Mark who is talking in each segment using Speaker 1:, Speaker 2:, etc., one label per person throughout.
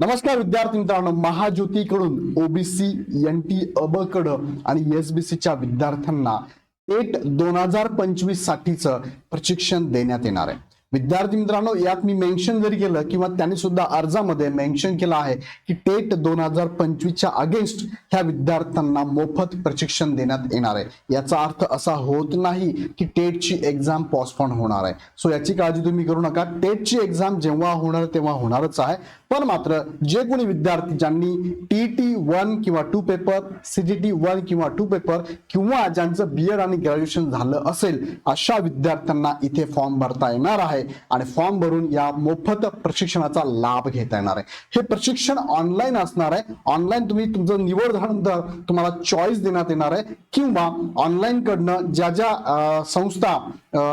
Speaker 1: नमस्कार विद्यार्थी मित्रांनो महाज्योतीकडून ओबीसी एन टी अबकड आणि एस बी सीच्या विद्यार्थ्यांना एट दोन हजार पंचवीस साठीचं प्रशिक्षण देण्यात येणार आहे. विद्यार्थी मित्रांनो यात मी मेन्शन जरी केलं किंवा त्यांनी सुद्धा अर्जामध्ये मेन्शन केलं आहे की टेट दोन हजार पंचवीसच्या अगेन्स्ट ह्या विद्यार्थ्यांना मोफत प्रशिक्षण देण्यात येणार आहे. याचा अर्थ असा होत नाही की टेटची एक्झाम पोस्टपोन होणार आहे. सो याची काळजी तुम्ही करू नका. टेटची एक्झाम जेव्हा होणार तेव्हा होणारच आहे. पण मात्र जे कोणी विद्यार्थी ज्यांनी टी टी वन किंवा टू पेपर सीजीटी वन किंवा टू पेपर किंवा ज्यांचं बी एड आणि ग्रॅज्युएशन झालं असेल अशा विद्यार्थ्यांना इथे फॉर्म भरता येणार आहे. आणि फॉर्म भरून या मोफत प्रशिक्षणाचा लाभ घेता येणार आहे. हे प्रशिक्षण ऑनलाईन असणार आहे. ऑनलाईन तुम्ही तुमचं निवड झाल्यानंतर तुम्हाला चॉईस देण्यात येणार आहे. किंवा ऑनलाईन कडनं ज्या ज्या संस्था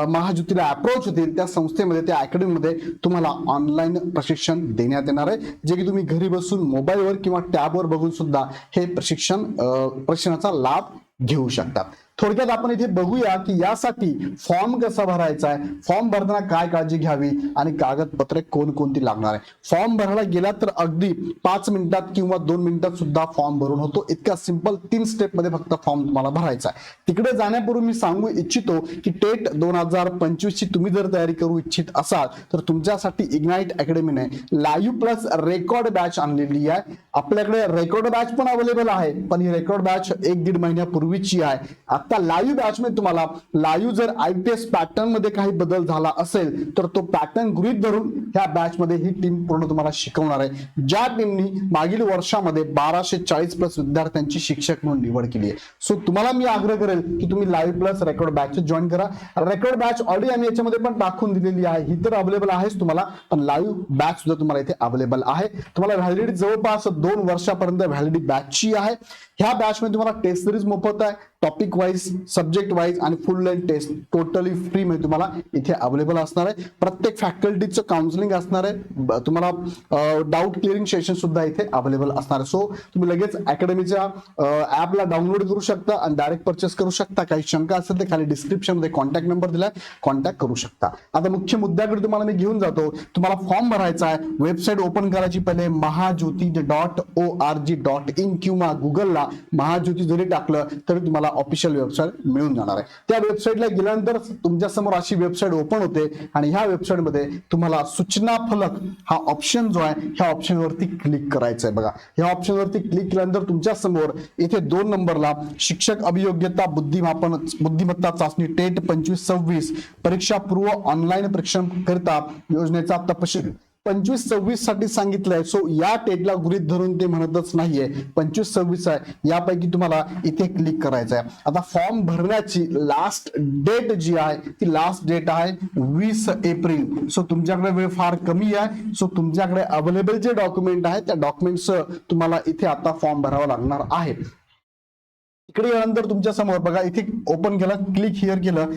Speaker 1: महाज्योतीला अप्रोच होतील त्या संस्थेमध्ये त्या अकॅडमीमध्ये तुम्हाला ऑनलाईन प्रशिक्षण देण्यात येणार आहे. जे की तुम्ही घरी बसून मोबाईलवर किंवा टॅबवर बघून सुद्धा हे प्रशिक्षण प्रशिक्षणाचा लाभ घेऊ शकतात थोडक्यात आपण इथे बघूया की यासाठी फॉर्म कसा भरायचा आहे? फॉर्म भरताना काय काळजी घ्यावी आणि कागदपत्रे कोणकोणती लागणार आहे? फॉर्म भरायला गेला तर अगदी पाच मिनिटात किंवा दोन मिनिटात सुद्धा फॉर्म भरून होतो. इतका सिंपल तीन स्टेपमध्ये फक्त फॉर्म तुम्हाला भरायचा आहे. तिकडे जाण्यापूर्वी मी सांगू इच्छितो की टेट दोन हजार पंचवीस ची तुम्ही जर तयारी करू इच्छित असाल तर तुमच्यासाठी इग्नाइट अकॅडमीने लाईव्ह प्लस रेकॉर्ड बॅच आणलेली आहे. आपल्याकडे रेकॉर्ड बॅच पण अवेलेबल आहे पण ही रेकॉर्ड बॅच एक दीड महिन्यापूर्वीची आहे. त्या लाईव्ह बॅच मध्ये तुम्हाला लाईव्ह जर आय पी एस पॅटर्नमध्ये काही बदल झाला असेल तर तो पॅटर्न गृहीत धरून ह्या बॅच मध्ये ही टीम पूर्ण तुम्हाला शिकवणार आहे. ज्या टीमनी मागील वर्षामध्ये बाराशे चाळीस प्लस विद्यार्थ्यांची शिक्षक म्हणून निवड केली आहे. सो तुम्हाला मी आग्रह करेल की तुम्ही live plus record batch join करा. रेकॉर्ड बॅच ऑलरेडी आम्ही याच्यामध्ये पण दाखवून दिलेली आहे. ही तर अवेलेबल आहेच तुम्हाला पण लाईव्ह बॅच सुद्धा तुम्हाला इथे अवेलेबल आहे. तुम्हाला व्हॅलिडिटी जवळपास दोन वर्षापर्यंत व्हॅलिडिटी बॅचची आहे. ह्या बॅच मध्ये तुम्हाला टेस्ट सिरीज मोफत आहे. टॉपिक वाईज सब्जेक्ट वाईज आणि full length test totally free मध्ये तुम्हाला इथे अवेलेबल असणार आहे. प्रत्येक फॅकल्टीचं काउन्सिलिंग असणार आहे. तुम्हाला डाऊट क्लिअरिंग सेशन सुद्धा इथे अवेलेबल असणार आहे. सो तुम्ही लगेच अकॅडमीच्या ऍपला डाउनलोड करू शकता आणि डायरेक्ट परचेस करू शकता. काही शंका असेल तर खाली डिस्क्रिप्शनमध्ये कॉन्टॅक्ट नंबर दिलाय. कॉन्टॅक्ट करू शकता. आता मुख्य मुद्द्याकडे तुम्हाला मी घेऊन जातो. तुम्हाला फॉर्म भरायचा आहे. वेबसाईट ओपन करायची पहिले. Mahajyoti dot O R G dot in किंवा गुगलला महाज्योती जरी टाकलं तरी तुम्हाला ऑफिशियल वेबसाईट मिळून जाणार आहे. त्या वेबसाईटला गेल्यानंतर तुमच्यासमोर अशी वेबसाईट ओपन होते आणि ह्या वेबसाईटमध्ये तुम्हाला सूचना फलक हा ऑप्शन जो आहे ह्या ऑप्शनवरती क्लिक करायचं आहे बघा. ह्या ऑप्शनवरती क्लिक केल्यानंतर तुमच्यासमोर इथे दोन नंबरला शिक्षक अभियोग्यता बुद्धिमापन बुद्धिमत्ता चाचणी टेट पंचवीस सव्वीस परीक्षा पूर्व ऑनलाईन परीक्षण करता योजनेचा तपशील. पंचवीस सव्वीससाठी सांगितलंय. सो या टेटला गृहित धरून ते म्हणतच नाहीये. पंचवीस सव्वीस आहे. यापैकी तुम्हाला इथे क्लिक करायचं आहे आता फॉर्म भरण्याची लास्ट डेट जी आहे ती लास्ट डेट आहे वीस एप्रिल. सो तुमच्याकडे वेळ फार कमी आहे. सो तुमच्याकडे अवेलेबल जे डॉक्युमेंट आहे त्या डॉक्युमेंट्स तुम्हाला इथे आता फॉर्म भरावा लागणार आहे. इकडे यानंतर तुमच्यासमोर बघा इथे ओपन केलं क्लिक हिअर केलं.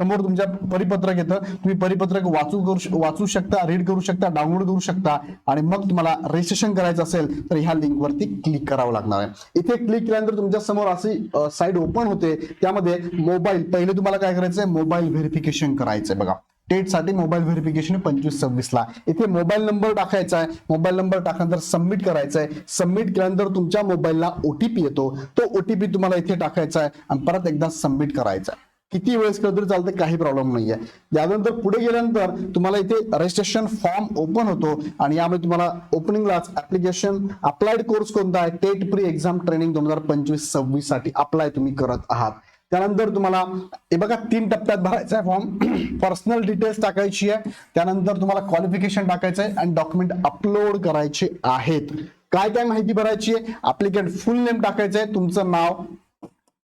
Speaker 1: समोर तुमच्या परिपत्रक येतं. तुम्ही परिपत्रक वाचू करू वाचू शकता रीड करू शकता डाउनलोड करू शकता. आणि मग तुम्हाला रजिस्ट्रेशन करायचं असेल तर ह्या लिंक वरती क्लिक करावं लागणार आहे. इथे क्लिक केल्यानंतर तुमच्यासमोर अशी साईड ओपन होते. त्यामध्ये मोबाईल पहिले तुम्हाला काय करायचंय? मोबाईल व्हेरिफिकेशन करायचंय बघा. टेटसाठी मोबाईल व्हेरिफिकेशन पंचवीस सव्वीस ला. इथे मोबाईल नंबर टाकायचा आहे. मोबाईल नंबर टाकल्यानंतर सबमिट करायचा आहे सबमिट केल्यानंतर तुमच्या मोबाईलला ओटीपी येतो. तो ओटीपी तुम्हाला इथे टाकायचा आहे. आणि परत एकदा सबमिट करायचा आहे. किती वेळेस केलं तरी चालतं काही प्रॉब्लेम नाहीये. त्यानंतर पुढे गेल्यानंतर तुम्हाला इथे रजिस्ट्रेशन फॉर्म ओपन होतो आणि यामध्ये तुम्हाला ओपनिंगलाच ऍप्लिकेशन अप्लाइड कोर्स कोणता आहे टेट प्री एक्झाम ट्रेनिंग दोन हजार पंचवीस सव्वीससाठी अप्लाय तुम्ही करत आहात. त्यानंतर तुम्हाला हे बघा तीन टप्प्यात भरायचा आहे फॉर्म पर्सनल डिटेल्स टाकायची आहे. त्यानंतर तुम्हाला क्वालिफिकेशन टाकायचं आहे आणि डॉक्युमेंट अपलोड करायचे आहेत. काय काय माहिती भरायची आहे? अप्लिकेंट फुल नेम टाकायचं आहे. तुमचं नाव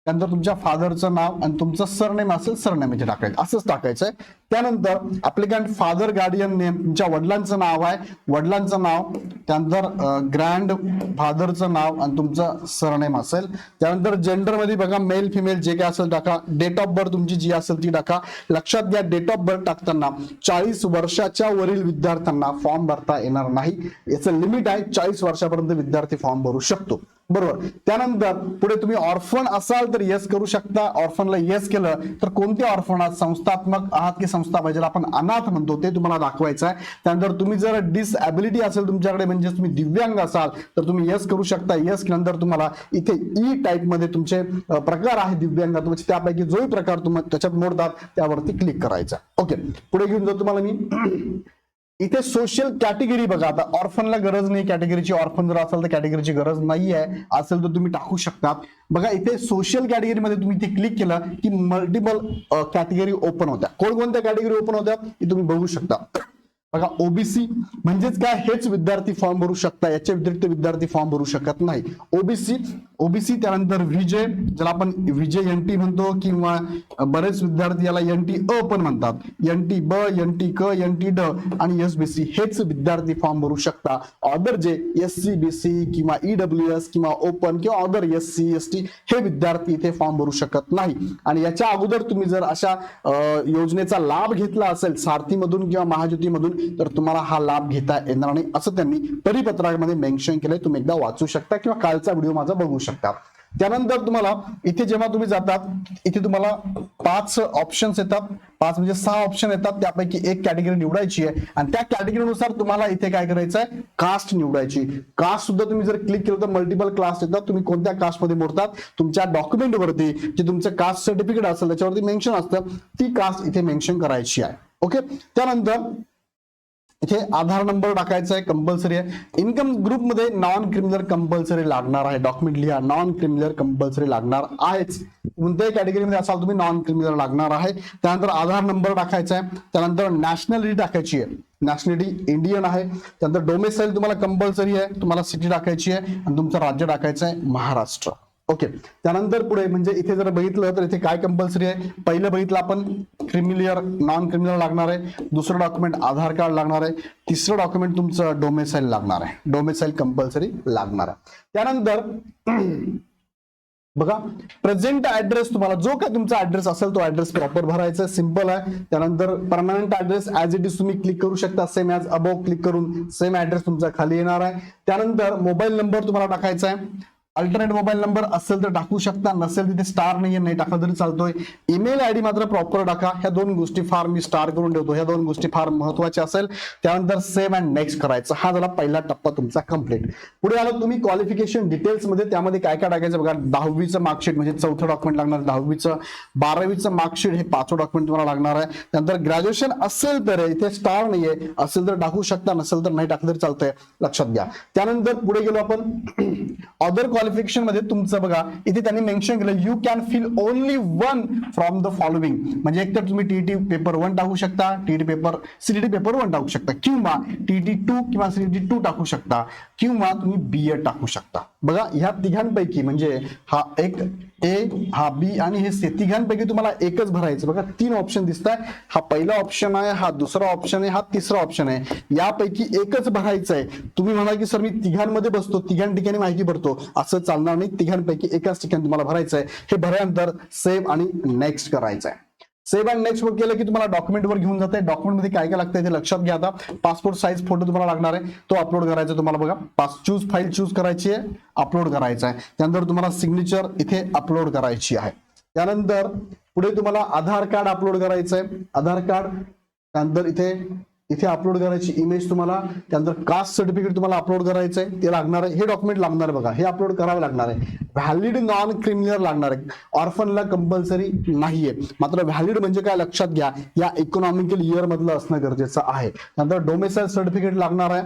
Speaker 1: त्यानंतर तुमच्या फादरचं नाव आणि तुमचं सरनेम असेल सरनेम इथे टाकायचं. असंच टाकायचं आहे त्यानंतर अप्लिकंट फादर गार्डियन नेम तुमच्या वडिलांचं नाव आहे. वडिलांचं नाव त्यानंतर ग्रँड फादरचं नाव आणि तुमचं सरनेम असेल. त्यानंतर जेंडरमध्ये बघा मेल फिमेल जे काय असेल टाका. डेट ऑफ बर्थ तुमची जी असेल ती टाका. लक्षात घ्या डेट ऑफ बर्थ टाकताना चाळीस वर्षाच्या वरील विद्यार्थ्यांना फॉर्म भरता येणार नाही. याचं लिमिट आहे चाळीस वर्षापर्यंत विद्यार्थी फॉर्म भरू शकतो. बरोबर. त्यानंतर पुढे तुम्ही ऑर्फन असाल तर येस करू शकता. ऑर्फनला येस केलं तर कोणते ऑर्फन आहात? संस्थात्मक आहात की संस्था पाहिजे? आपण अनाथ म्हणतो ते तुम्हाला दाखवायचं आहे. त्यानंतर तुम्ही जर डिसॅबिलिटी असेल तुमच्याकडे म्हणजे तुम्ही दिव्यांग असाल तर तुम्ही येस करू शकता. येस केल्यानंतर तुम्हाला इथे e ई टाईपमध्ये तुमचे प्रकार आहे दिव्यांगात त्यापैकी जोही प्रकार तुम्हाला त्याच्यात मोडतात त्यावरती क्लिक करायचा ओके पुढे घेऊन जाऊ तुम्हाला मी. इथे सोशल कॅटेगरी बघा. आता ऑर्फनला गरज नाही कॅटेगरीची ऑर्फन जर असेल तर कॅटेगरीची गरज नाही आहे असेल तर तुम्ही टाकू शकता बघा इथे सोशल कॅटेगरीमध्ये तुम्ही इथे क्लिक केलं की मल्टिपल कॅटेगरी ओपन होत्या. कोणकोणत्या कॅटेगरी ओपन होत्या? हे तुम्ही बघू शकता. बघा ओबीसी म्हणजेच काय? हेच विद्यार्थी फॉर्म भरू शकता. याच्या व्यतिरिक्त विद्यार्थी फॉर्म भरू शकत नाही. ओबीसी ओबीसी त्यानंतर विजय ज्याला आपण विजय एन टी म्हणतो किंवा बरेच विद्यार्थी याला एन टी अ पण म्हणतात. एन टी ब एन टी क एन टी ड आणि एस बी सी हेच विद्यार्थी फॉर्म भरू शकता. अदर जे एस सी बी सी किंवा ईडब्ल्यू एस किंवा ओपन किंवा other S C S T हे विद्यार्थी इथे फॉर्म भरू शकत नाही. आणि याच्या अगोदर तुम्ही जर अशा योजनेचा लाभ घेतला असेल सारथीमधून किंवा महाज्योतीमधून तर तुम्हाला हा लाभ घेता येणार नाही असं त्यांनी परिपत्रामध्ये मेन्शन केलंय. तुम्ही एकदा वाचू शकता किंवा कालचा व्हिडिओ माझा बघू शकता. त्यानंतर तुम्हाला इथे जेव्हा तुम्ही जातात इथे तुम्हाला पाच ऑप्शन्स येतात. पाच म्हणजे सहा ऑप्शन येतात. त्यापैकी एक कॅटेगरी निवडायची आहे. आणि त्या कॅटेगरीनुसार तुम्हाला इथे काय करायचं आहे? कास्ट निवडायची. कास्ट सुद्धा तुम्ही जर क्लिक केलं तर मल्टिपल क्लास येतात. तुम्ही कोणत्या कास्टमध्ये मोडतात? तुमच्या डॉक्युमेंट वरती जे तुमचं कास्ट सर्टिफिकेट असेल त्याच्यावरती मेन्शन असतं. ती कास्ट इथे मेन्शन करायची आहे. ओके त्यानंतर इथे आधार नंबर टाकायचा आहे कंपल्सरी आहे. इन्कम ग्रुपमध्ये नॉन क्रिमिनल कंपल्सरी लागणार आहे. डॉक्युमेंट लिहा नॉन क्रिमिनल कंपल्सरी लागणार आहेच. कोणत्याही कॅटेगरीमध्ये असाल तुम्ही नॉन क्रिमिनल लागणार आहे. त्यानंतर आधार नंबर टाकायचा आहे. त्यानंतर नॅशनॅलिटी टाकायची आहे. नॅशनॅलिटी इंडियन आहे. त्यानंतर डोमेसाईल तुम्हाला कंपल्सरी आहे. तुम्हाला सिटी टाकायची आहे. आणि तुमचं राज्य टाकायचं आहे महाराष्ट्र. ओके. त्यानंतर पुढे म्हणजे इथे जर बघितलं तर इथे काय कंपल्सरी आहे? पहिलं बघितलं आपण क्रिमिलियर नॉन क्रिमिनल लागणार आहे. दुसरं डॉक्युमेंट आधार कार्ड लागणार आहे. तिसरं डॉक्युमेंट तुमचं डोमेसाईल लागणार आहे. डोमेसाईल कंपल्सरी लागणार आहे. त्यानंतर बघा प्रेझेंट ऍड्रेस तुम्हाला जो काय तुमचा ऍड्रेस असेल तो ऍड्रेस प्रॉपर भरायचा सिंपल आहे. त्यानंतर permanent address as it is तुम्ही क्लिक करू शकता. सेम ऍज अबो क्लिक करून सेम ऍड्रेस तुमचा खाली येणार आहे. त्यानंतर मोबाईल नंबर तुम्हाला टाकायचा आहे. अल्टरनेट मोबाईल नंबर असेल तर टाकू शकता नसेल तिथे स्टार नाहीये नाही टाकला तरी चालतोय. ईमेल आयडी मात्र प्रॉपर टाका. ह्या दोन गोष्टी फार मी स्टार करून ठेवतो. ह्या दोन गोष्टी फार महत्त्वाच्या असेल. त्यानंतर सेव्ह अँड नेक्स्ट करायचं. हा झाला पहिला टप्पा तुमचा कंप्लीट पुढे आलो तुम्ही क्वालिफिकेशन डिटेल्समध्ये. त्यामध्ये काय काय टाकायचं बघा. दहावीचं मार्कशीट म्हणजे चौथं डॉक्युमेंट लागणार दहावीचं. बारावीचं मार्कशीट हे पाचवं डॉक्युमेंट तुम्हाला लागणार आहे. त्यानंतर ग्रॅज्युएशन असेल तर इथे स्टार नाहीये. असेल तर टाकू शकता नसेल तर नाही टाकलं तरी चालतंय. लक्षात घ्या. त्यानंतर पुढे गेलो आपण. अदर क्वालिफिकेशनमध्ये तुमचं बघा इथे त्यांनी मेन्शन केलं you can fill only one from the following म्हणजे एक तर तुम्ही टीईटी पेपर वन टाकू शकता TET paper CTT paper one टाकू शकता किंवा टीईटी टू किंवा सीटीटी टू टाकू शकता किंवा तुम्ही बी एड टाकू शकता. बघा ह्या तिघांपैकी म्हणजे हा एक ए हा बी आणि हे सी तिघांपैकी तुम्हाला एकच भरायचं. बघा तीन ऑप्शन दिसत आहे हा पहिला ऑप्शन आहे हा दुसरा ऑप्शन आहे हा तिसरा ऑप्शन आहे. यापैकी एकच भरायचं आहे तुम्ही म्हणा की सर मी तिघांमध्ये बसतो तिघां ठिकाणी माहिती भरतो. असं चालणार नाही. तिघांपैकी एकाच ठिकाणी तुम्हाला भरायचं आहे हे भरल्यानंतर सेव्ह आणि नेक्स्ट करायचं आहे सेव्ह अँड नेक्स्ट वर केलं की तुम्हाला डॉक्युमेंट वर घेऊन जाते डॉक्युमेंटमध्ये काय काय लागतं ते लक्षात घ्या आता. पासपोर्ट साईज फोटो तुम्हाला लागणार आहे. तो अपलोड करायचा तुम्हाला बघा. पास चूज फाईल चूज करायची आहे अपलोड करायचा आहे. त्यानंतर तुम्हाला सिग्नेचर इथे अपलोड करायची आहे. त्यानंतर पुढे तुम्हाला आधार कार्ड अपलोड करायचं आहे. आधार कार्ड त्यानंतर इथे इथे अपलोड करायची इमेज तुम्हाला त्यानंतर कास्ट सर्टिफिकेट तुम्हाला अपलोड करायचं आहे. ते लागणार आहे. हे डॉक्युमेंट लागणार आहे बघा. हे अपलोड करावे लागणार आहे. व्हॅलिड नॉन क्रिमिनल लागणार आहे. ऑर्फनला कंपल्सरी नाहीये. मात्र व्हॅलिड म्हणजे काय लक्षात घ्या. या इकॉनॉमिकल इयर मधलं असणं गरजेचं आहे. त्यानंतर डोमेसाईल सर्टिफिकेट लागणार आहे.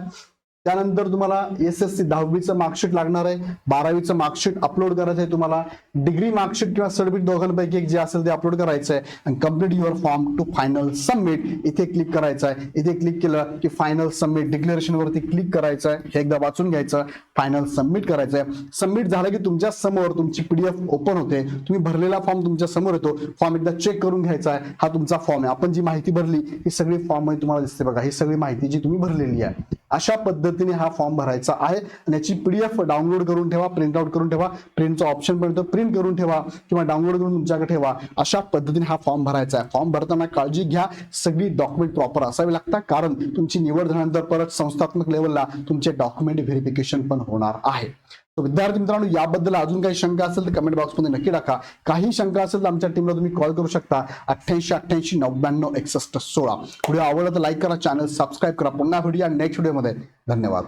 Speaker 1: त्यानंतर तुम्हाला एस एस सी दहावीचं मार्कशीट लागणार आहे. बारावीचं मार्कशीट अपलोड करायचं आहे तुम्हाला. डिग्री मार्कशीट किंवा सर्टिफिकेट दोघांपैकी एक जे असेल ते अपलोड करायचं आहे. आणि complete your form to final submit इथे क्लिक करायचं आहे. इथे क्लिक केलं की फायनल सबमिट डिक्लेरेशन वरती क्लिक करायचं आहे. हे एकदा वाचून घ्यायचं. फायनल सबमिट करायचं आहे. सबमिट झालं की तुमच्यासमोर तुमची पीडीएफ ओपन होते. तुम्ही भरलेला फॉर्म तुमच्यासमोर येतो. फॉर्म एकदा चेक करून घ्यायचा आहे. हा तुमचा फॉर्म आहे. आपण जी माहिती भरली ही सगळी फॉर्ममध्ये तुम्हाला दिसते बघा. ही सगळी माहिती जी तुम्ही भरलेली आहे. अशा पद्धतीने हा फॉर्म भरायचा आहे. आणि याची पी डी एफ डाउनलोड करून ठेवा प्रिंट आउट करून ठेवा. प्रिंटचा ऑप्शन पण प्रिंट करून ठेवा किंवा डाउनलोड करून तुमच्याकडे ठेवा. अशा पद्धतीने हा फॉर्म भरायचा आहे. फॉर्म भरताना काळजी घ्या. सगळी डॉक्युमेंट प्रॉपर असावी लागतात. कारण तुमची निवड झाल्यानंतर परत संस्थात्मक लेवलला तुमचे डॉक्युमेंट व्हेरिफिकेशन पण होणार आहे. विद्यार्थी मित्रांनो याबद्दल अजून काही शंका असेल तर कमेंट बॉक्समध्ये नक्की टाका. काही शंका असेल तर आमच्या टीमला तुम्ही कॉल करू शकता. अठ्ठ्याऐंशी अठ्ठ्याऐंशी नव्याण्णव एकसष्ट सोळा. व्हिडिओ आवडला तर लाईक करा चॅनल सबस्क्राईब करा. पुन्हा व्हिडिओ नेक्स्ट व्हिडिओमध्ये धन्यवाद.